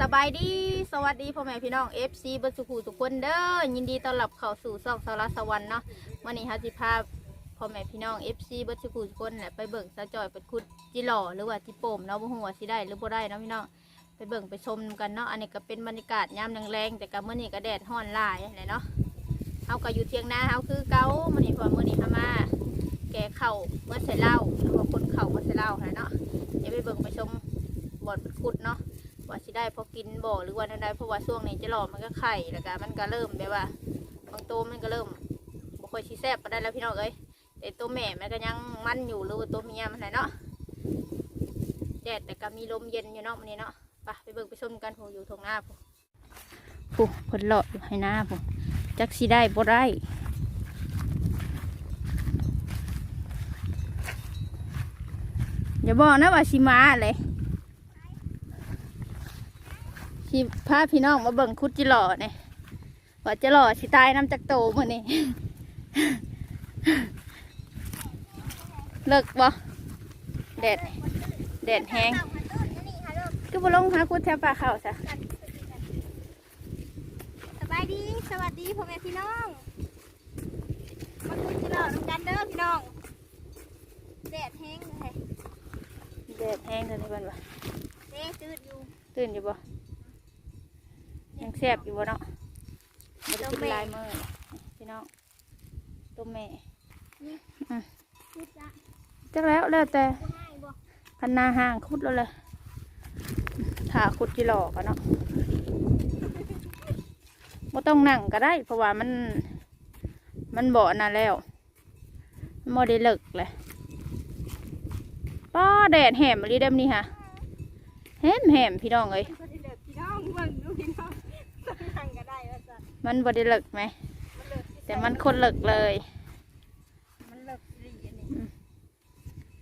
สบายดีสวัสดีพ่อแม่พี่น้อง FC เบรรสุขุทุกคนเด้อยินดีต้อนรับเข้าสู่ซอกสารสวรรค์เนาะวันนี้ฮาจิพาพ่อแม่พี่น้อง FC เบรรสุขุทุกคนแหละไปเบิ่งสะจอยเปิดคุดจิหล่อหรือว่าจิโป่มเนาะบ่ฮู้ว่าสิได้หรือบ่ได้เนาะพี่น้องไปเบิ่งไปชมกันเนาะอันนี้ก็เป็นบรรยากาศยามแรงๆแต่ก็มื้อนี้ก็แดดร้อนหลายแหละเนาะเฮาก็อยู่เทียงนาเฮาคือเก่ามื้อนี้พอมื้อนี้เฮามาแก่ข้าเมื่อใส่เหล้าหรือว่าคนเข้าเมื่อใส่เหล้าแหละเนาะเดี๋ยวไปเบิ่งไปชมบ่อนเปิดคุดเนาะ ว่าสิได้พอกินบ่หรือว่าใดๆเพราะว่าช่วงนี้จะหล่อมันก็ไข่แล้วก็มันก็เริ่มแบบว่าบางตัวมันก็เริ่มบ่ค่อยชีแซ่บมาได้แล้วพี่น้องเอ้ยแต่ตัวแม่มันก็ยังมันอยู่หรือว่าตัวเมียมันไหนเนาะแดดแต่ก็มีลมเย็นอยู่เนาะมันนี้เนาะไปไปเบิ่งไปชมกันผูอยู่ตรงหน้าผูผู้ผลหลอดอยู่ให้หน้าผูจักสิได้บ่ได้อย่าบอกนะว่าสิมาเลย ที่พาพี่น้องมาเบิ่งคุดจิหล่อเนี่ยว่าจะหล่อสิตายน้ำจากโตมื่อนี่เลิกบ่แดดแดดแห้งก็บ่ลงหาคุดแถวป่าเขาซะสบายดีสวัสดีพ่อแม่พี่น้องมาคุยจิหล่อน้ำกันเด้อพี่น้องแดดแห้งเลยแดดแห้งเท่านี้ก่อนวะเด้จืดอยู่ตื่นอยู่บ่ ยังแซ่บอยู่บ่เนาะไม่ได้กินหลายมือพี่น้องตัวแม่จืดละจักแล้วแล้วแต่บ่ง่ายบ่พันนาห่างคุดแล้วเลยถ้าคุดจิหล่อกันเนาะบ่ต้องนั่งก็ได้ เพราะว่ามัน มันบ่อนน่ะแล้วมันบ่ได้เลิกเลยป้าแดดแหมรีเดมนี่ฮะแหมแหมพี่น้องเอ้ย มันบ่ได้เลิกไหมมันเลิกแต่มันคนเลิกเลย มันเลิกอีหลีอันนี้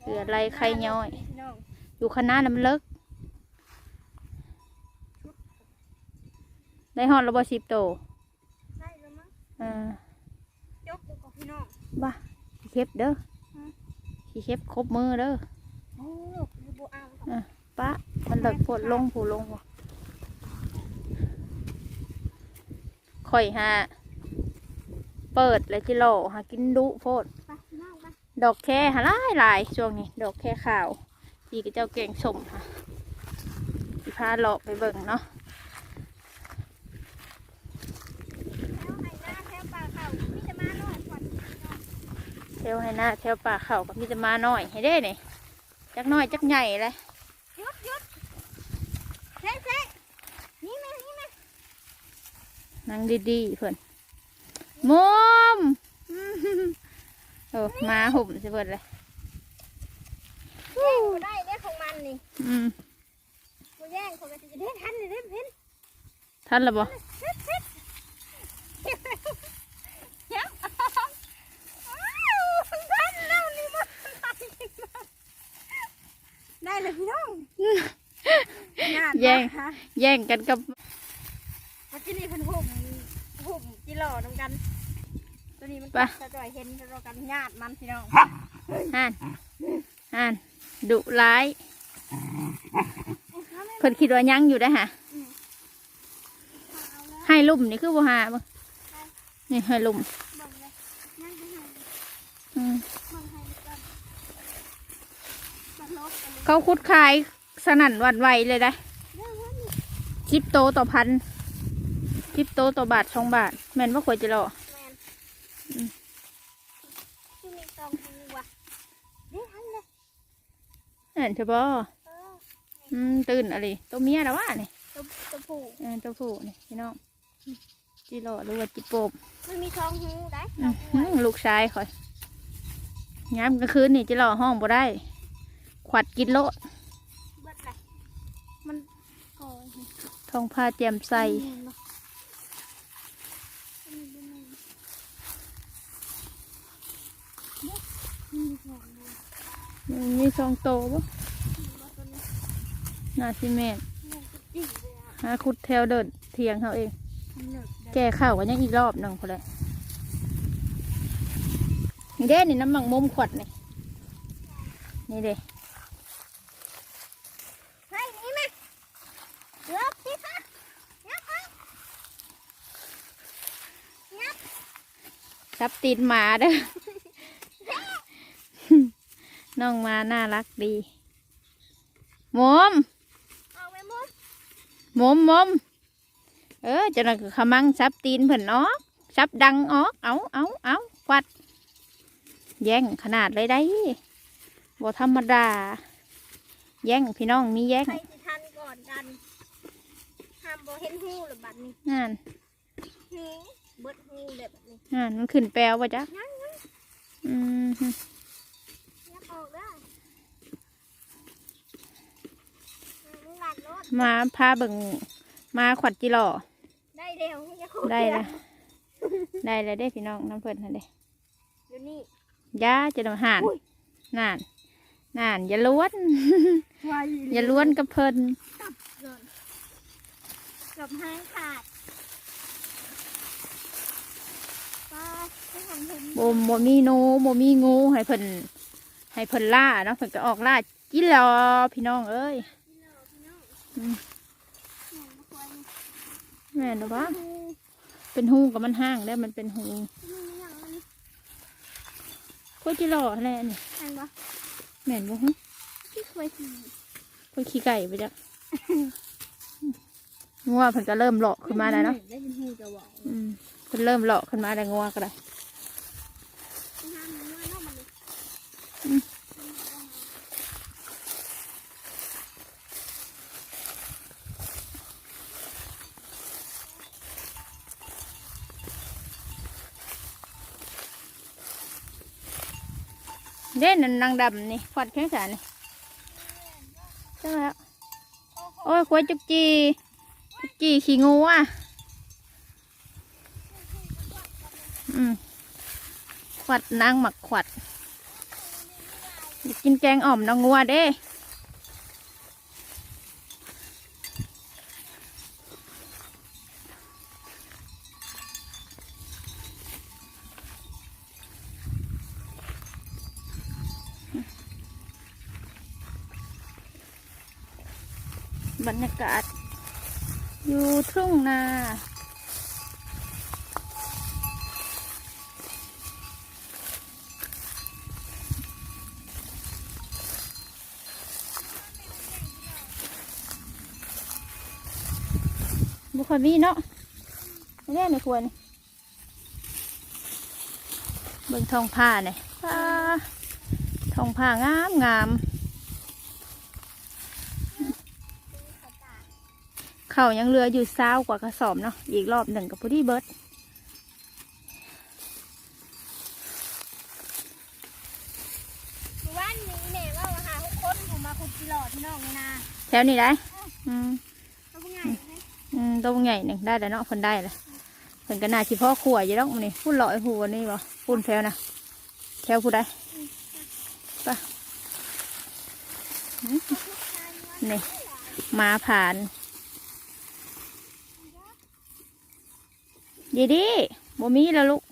เหลืออะไรใครย่อย พี่น้องอยู่คณะน้ำเลิก ได้ฮอดระบสิบโตได้แล้วมั้งเอ่ายกดูกับพี่น้อง บ้าขี้เข็บเด้อฮะขี้เข็บครบมือเด้อโอ้ยบ่เอา ปะมันเลิกโพดลงผูลงบ่ ข่อยฮะเปิดเลยจิโลหากินดุโพด ไปน้องไปดอกแค่หาหลายหลายช่วงนี้ ดอกแค่ขาวพี่กับเจ้าเก่งสมค่ะสิพาเลาะไปเบิ่งเนาะแล้วให้หน้าแถวป่าเขามีจะมาหน่อยก่อนเทวให้หน้าเทวป่าเขากับมีจะมาหน่อยให้ได้นี่จักน้อยจักใหญ่เลยหยุดหยุดเซ่เซ่นี่มานี่มา นั่งดีๆเพื่อนมุมโอ้มาหุ่มสิเพื่อนเลยแย่งบ่ได้เด้ของมันนี่อืมบ่แย่งเขาก็จะได้ทันเลยเด้เพิ่นทันและบ่เฮ็ดเฮ็ดเฮ็ดอ้าวทันแล้วนี่มันได้เลยพี่น้องงานแย่งฮะแย่งกันกับเมื่อกี้นี่เพิ่นห่มห่มจิหล่อนำกัน ตัวนี้มันจะจ่อยเห็นเรากันญาติมันพี่น้องห่านห่านดุร้าย เพิ่นคิดว่ายังอยู่ได้อฮะเอาแล้วให้ลุ่มนี่คือบ่หาบ่นี่ให้ลุ่มเบิ่งเลยนั่งให้ให้อืมเบิ่งให้กันบัดลบกันเลยเขาคุดขายสนั่นหวันไหวเลยได้เรื่องว่านี่ ชิปโตต่อพัน ชิปโตต่อบาทสองบาท แม่นว่าควรจะรอแมนที่มีตองทางนี้วะเด้ทันเลยเห็นใช่ปะเอออืมตื่นอะไรตัวเมียแล้ววะนี่ตัวตัวผู้เออตัวผู้นี่พี่น้องจิโร่หรือว่าจิโปมมันมีทองหูได้อื้อหือลูกชายคอยย้ำกลางคืนนี่จิโร่ห้องบ่ได้ ขวัดกินโลดเบิดเลยมันโอ้ยทองผ้าแจ่มใสเห็นบ่อันนี้เป็นไงเด็กมีทองหู มันมีสองโตปะบ่ตัวนี้นาซิเมตเนี่ยจะดีเลยอะหาคุดแถวเดินเทียงเขาเองมันเหนึกได้แก้ข้าวกันยังอีกรอบหนึ่งพอเลยนี่เด้นี่น้ำหมักมุมขวดนี่นี่เด้เฮ้ยนี่มาเกือบสิค่ะงับเอางับจับตีนหมาเด้อ น้องมาน่ารักดีหมอมเอาไปมุดหมอมหมอมเออเจะนั่นก็ขมังซับตีนเพิ่นออกซับดังออกเอาเอาเอาฟัด แย่งขนาดเลยได้บ่ธรรมดา แย่งพี่น้องมีแย่งใครสิทันก่อนกันห้ามบ่เห็นหูหรือบัดนี้นั่นนี่เบิดหูแบบนี้นั่นมันขึ้นแปลวป่ะจ๊ะยังยังอืมฮึ งับออกได้มึงหลัดรถ มาพาเบิ่งมาขวัดจิหล่อได้เร็วอย่าคุยได้ละได้แล้วได้พี่น้องน้ำเพิ่นนั่นเด้เดี๋ยวนี้ย่าจะโดนห่านอุ้ยนั่นนั่นอย่าล้วน ไวอย่าล้วนกับเพิ่นกับห้างขาดป้าไม่ทำเห็นบ่บ่มีโนบ่มีงูให้เพิ่นให้เพิ่นล่าเนาะเพิ่นก็ออกล่าจิหล่อพี่น้องเอ้ย แม่มาคอยแม่นหรือวะหูเป็นหูกับมันห้างแล้วมันเป็นหูนี่อย่างมันก็จิหล่อแหละนี่อันวะแม่นบ่ฮึที่เคยสีก็ขี้ไก่ไปจ้ะงัวเพิ่นก็เริ่มหลอกขึ้นมาแล้วเนาะได้ยินหูจะบอกอืมเพิ่นเริ่มหลอกขึ้นมาแล้วงัวก็ได้ ที่ห้ามมันว่าน้องมันเลย อืม เด่นนั่นนางดำนี่ขวัดแข้งขานี่ใช่แล้วโอ้ยควายจุกจีจุกจีขี่งูอะอืมขวัดนางหมักขวัดอยากกินแกงอ่อมนางงัวเด้ บรรยากาศ อยู่ทุ่งนาบุคคลมีเนาะไม่ได้ในควรเบิ่งทองผ้าเนี่ยทองผ้างามงาม เขายังเหลืออยู่เศร้ากว่ากระสอบเนาะอีกรอบหนึ่งกับพุที่เบิร์ดว่านนี้แม่ว่าหาทุกคนผมมาคุกกิโลที่น้องเลยนะแถวนี้ได้อืมเขาเป็นไงอืมตัวใหญ่หนึ่งได้แล้วเนาะคนได้เลยเพิ่นก็น่าชิพ่อขวดอยู่แล้วนี่พูดลอยหัวนี่บ่พูดแถวนะแถวผู้ใดไปะนี่มาผ่าน ดีดีบ่มีแล้วลูก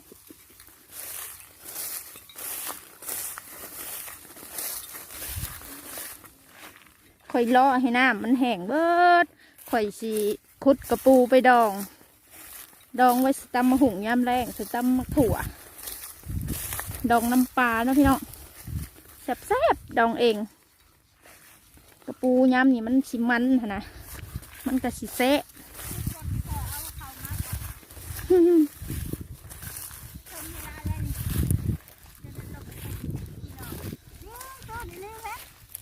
ข่อยล่อให้น้ำมันแห้งเบิด ข่อยสีคุดกระปูไปดอง ดองไว้สตำมะหุงยามแรงสตำมะถั่ว ดองน้ำปลาเนาะพี่น้องแซ่บๆ ดองเอง กระปูยามนี่มันสิมันนะ มันก็สิเซะ ต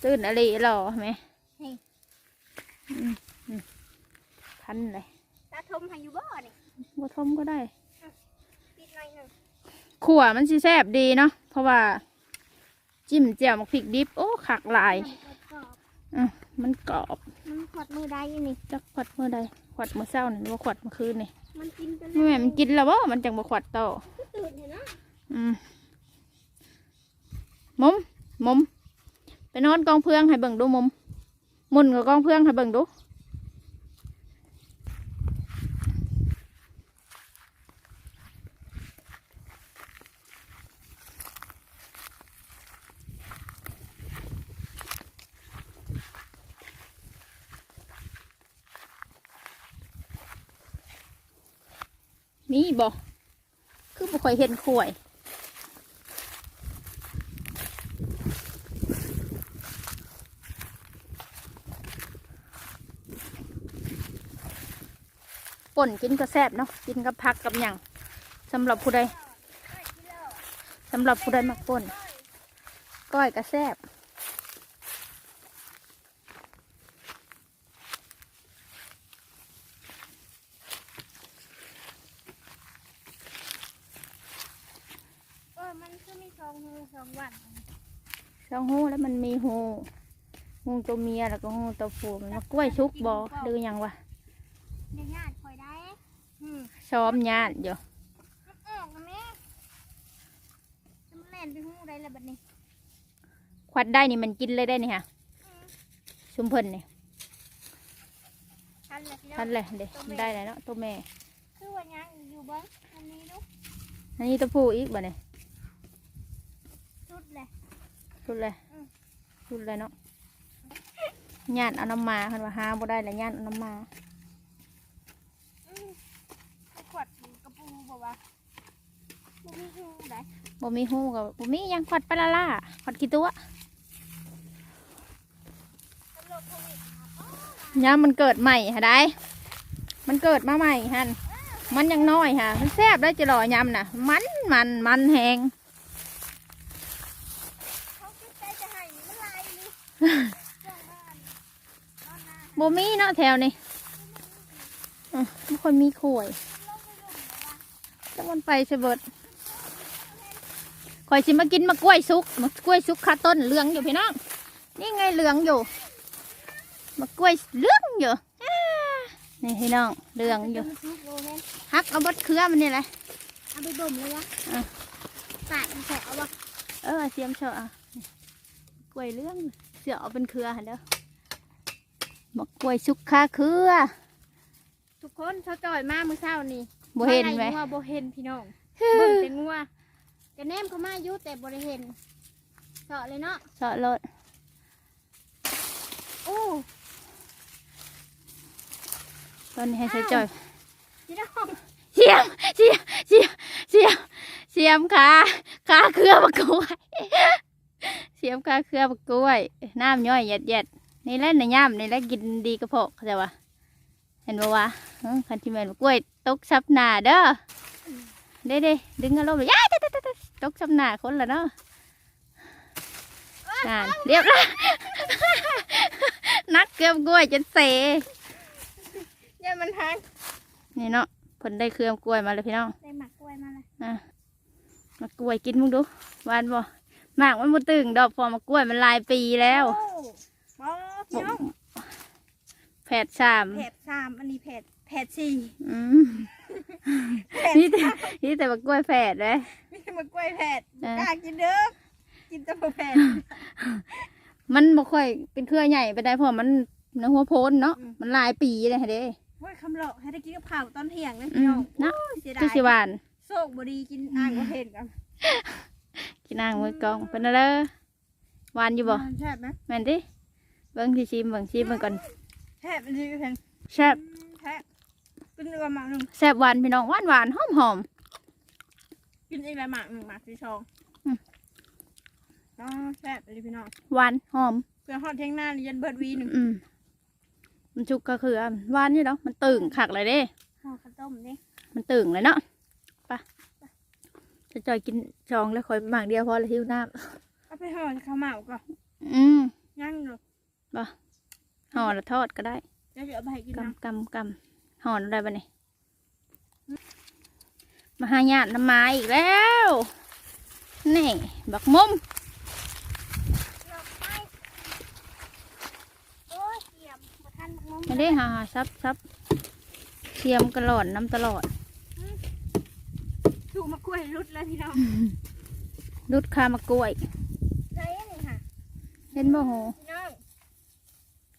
ื่นอะไรหรอไหมนี่อืมอืมพันเลยตาทมให้อยู่บ่นี่บัทมก็ได้ปิดหน่อยหนึ่งขัวมันสิแซ่บดีเนาะ เพราะว่า จิ้มแจ่วมักพริกดิบ โอ้ขักหลายอะมันกรอบ มันขอดมือได้นี่จักขวัดเมื่อใดข วัดเมื่อเช้านี่หรือว่าขวัดเมื่อคืนนี่มันกินกันแม่มันกินแล้วบ่มันจังบ่ขวัดโตอตื่นเห็นนะอืมมุมมุมไปนอนกองเพื่องให้เบิ่งดูมุมหมุนกับกองเพื่องให้เบิ่งดู มีบ่คือบ่ค่อยเห็นข่วยป่นกินก็แซ่บเนาะกินกับผักกับหยังสำหรับผู้ใดสำหรับผู้ใดมักป่นก้อยก็แซ่บ เออมันคือมี สองมือสองวันช่องหูแล้วมันมีหูหูตัวเมียแล้วก็หูตัวผู้มันมากล้วยชุกบอหรือหยังวะในญาติคอยได้อืมซ้อมญาติอยู่ออกนะแม่จะมาเล่นไปหูได้ละบัดนี้ควัดได้นี่มันกินเลยได้นี่ฮะอืมชุมเพิ่นนี่ทันเลยพี่น้องทันเลยเด็มันได้แล้วเนาะตัวแม่คือว่ายังอยู่เบ้างอันนี้ลูกอันนี้ตัวผู้อีกบ่เนี่ย ชุดเลยชุดเลยอืมชุดเลยเนาะญาติเอาน้ำมาคันว่าหาบ่ได้แล้วญาติเอาน้ำมาอืมไปขวดกระปูบอกว่าบ่มีหูได้บ่มีหูกับบ่มีหยังควัดปลาล่าควัดกี่ตัวตำรวจโควิดยามมันเกิดใหม่ฮะได้ มันเกิดมาใหม่ฮันมันยังน้อยฮะมันแซ่บได้จะรอยำน่ะ มันมันมันแหง เขาคิดใจจะให้มันลายนี่เจ้า บ้านนอนนาบ่มีเนาะแถวนี้อะไม่ค่อยมีข่วยลงไปลุ่มเลยว่าจะมันไปเสยเบิดข่อยสิมากินมะกล้วยสุกมะกล้วยสุกคาต้นเหลืองอยู่พี่น้อง นี่ไงเหลืองอยู่ มะกล้วยเหลืองอยู่อ่านี่พี่น้องเหลืองอยู่มันชุกโลแม่นฮักเอาบดเครือมันนี่แหละเอาไปบ่มเลยวะอะปาดมันแฉะเอาวะเออเสียมเชอะอะนี่กล้วยเหลือง เสือเอาเป็นเครือหันเด้อมะกล้วยสุกคาเครือทุกคนเขาจ่อยมากมื้อเช้านี่บ่เห็นไหมงัวบ่เห็นพี่น้องเบิ่งแต่งัวกระแนมเขามาอยู่แต่บ่ได้เห็นเสาะเลยเนาะเสาะรถโอ้ตอนนี้ให้ใส่จอยพี่น้องเสียมเสียมเสียมเสียมเสียมขาขาเครือบักกล้วย เสียมขาเครือบักกล้วย น้ำย่อยเย็ดเย็ดๆนี่แหละในย่ำนี่แหละกินดีกระเพาะเข้าใจปะเห็นบ่วะเออคันที่แม่นบักกล้วยตกซับหน้าเด้อเด้เด้ดึงอารมณ์เลยย้ายตกตกตกตกซับหน้าคนละเนาะนั่นเรียบร้อยนักเกือบกล้วยจนเสอย่ามันหันนี่เนาะเพิ่นได้เครือกล้วยมาเลยพี่น้องได้หมักกล้วยมาเลยอะมากล้วยกินมึงดูหวานบ่ หมากมันบ่ตึงดอกพอมากล้วยมันหลายปีแล้วโอ้บ่พี่น้องแผดสามแผดสามอันนี้แผดแผดสี่อืมแผดนี่แต่นี่แต่มากล้วยแผดเลยมีแต่มากล้วยแผดเออกล้ากินเด้อกินแต่บ่แผดมันบ่ค่อยเป็นเครือใหญ่ไปได้เพราะมันในหัวโพนเนาะมันหลายปีเลยเด้โอ้ยคำหลอกให้ได้กินกับข้าวตอนเที่ยงนะอืพี่น้มองเนาะโอ้ยเสียดาคือยสิหวานโชคบ่ดีกินอ่างบ่เห็นกัน กินนางมือกองเป็นอะไรหวานอยู่บ่มันแซ่บไหมแม่นติเบิ่งสิชิมเบิ่งชิมเบิ่งก่อนแซ่บอันนี้ก็แซ่บแซ่บแซ่บกินอีกละหมากหนึ่งแซ่บหวานพี่น้องหวานหวานหอมหอมกินอีกละหมากหนึ่งหมากที่สองอืมอ๋อแซ่บเลยพี่น้องหวานหอมเพื่อฮอดเที่ยงหน้านี่ยันเบิดวีหนึ่งอืมมันชุกก็คือหวานนี่เนาะมันตึงคักเลยเด้ห่อข้าวต้มนี่มันตึงเลยเนาะไป จะจอยกินจองแล้วคอยหมากเดียวพอละหิวน้เอาไปห่อข้าวเหมาก่อนำอืมย่างอยู่ห่อแล้วทอดก็ได้เดี๋ยวจะเอาไปให้กินน้กำกำกำห่อได้ปะเนี่ยมาหาญาติน้ำไม้อีกแล้วนี่บักมุมำเราไปโอ้ยเกี่ยมบ่ทันบักมุมไม่ได้หาหาซับซับเทียมกระหลอดน้ำตลอด ถูกมากล้วยรุดแล้วพี่น้องรุดคามากล้วยใช่นี่ค่ะเห็นบ่โหพี่น้อง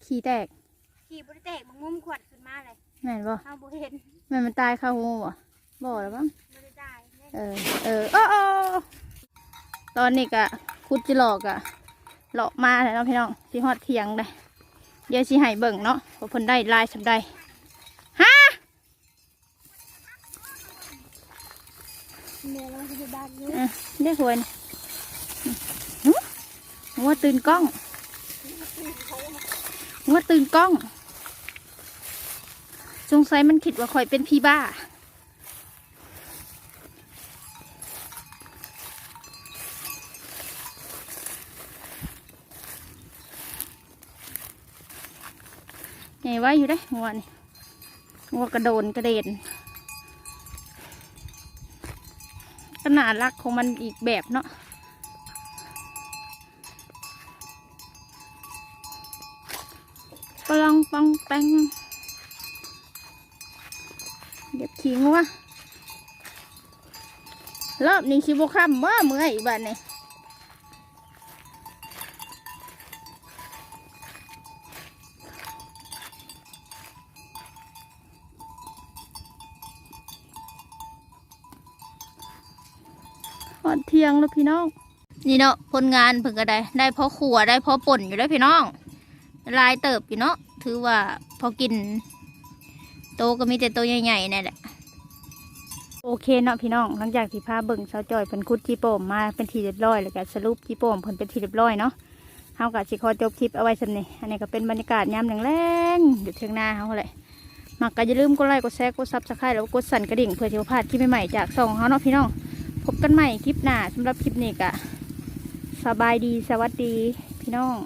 ขี้แตกขี่บริแตกบักมุมขวดขึ้นมาเลยแม่นบ่เอาบ่เห็นแม่นมันตายเข้าหูบ่บ่แล้วมั้งบ่ได้ได้เนี่ยเออเออโอ้โอ้ตอนนี้กะคุดจิหลอกอะเลาะมาแล้วเนาะพี่น้องสิฮอดเทียงได้เดี๋ยวสิให้เบิ่งเนาะว่าเพิ่นได้ลายสำใดฮะ แม่ เราจะไปบ้านนี้อะเรียกหวนี่หึหัวตื่นกล้องหัวตื่นกล้อง สงสัยมันคิดว่าข่อยเป็นพี่บ้าไงว่าอยู่ได้หัวนี่หัวกระโดนกระเด็น ขนาดรักของมันอีกแบบเนาะปลองปองแปงเก็บขี้งัวรอบนี้ชิบุคัมว่าเมื่อยบ้านนี่หอดเที่ ยงแล้วพี่น้อง นี่เนาะผลงานเพิ่งก็ได้ ได้พอขัวได้พอป่นอยู่แล้วพี่น้อง ลายเติบอยู่เนาะถือว่าพอกิน โตก็มีแต่โตวใหญ่ๆนี่แหละโอเคเนาะพี่น้องหลังจากที่พาเบิ่งสาวจอยเพิ่นคุดจีโป่มมาเป็นทีเรียบร้อยแล้วก็สรุปจีโป่มเพิ่นเป็นทีเรียบร้อยเนาะเฮากับสิขอจบคลิปเอาไว้สำนี้อันนี้ก็เป็นบรรยากาศยามแรงๆอยู่เทียงนาเฮาแหละมักก็อย่าลืมกดไลค์กดแชร์กดซับสไครต์แล้วก็กดสั่นกระดิ่งเพื่อที่จะบ่พลาดคลิปใหม่ๆจากช่องเฮาเนาะพี่น้อง พบกันใหม่คลิปหน้าสำหรับคลิปนี้ก็สบายดีสวัสดีพี่น้อง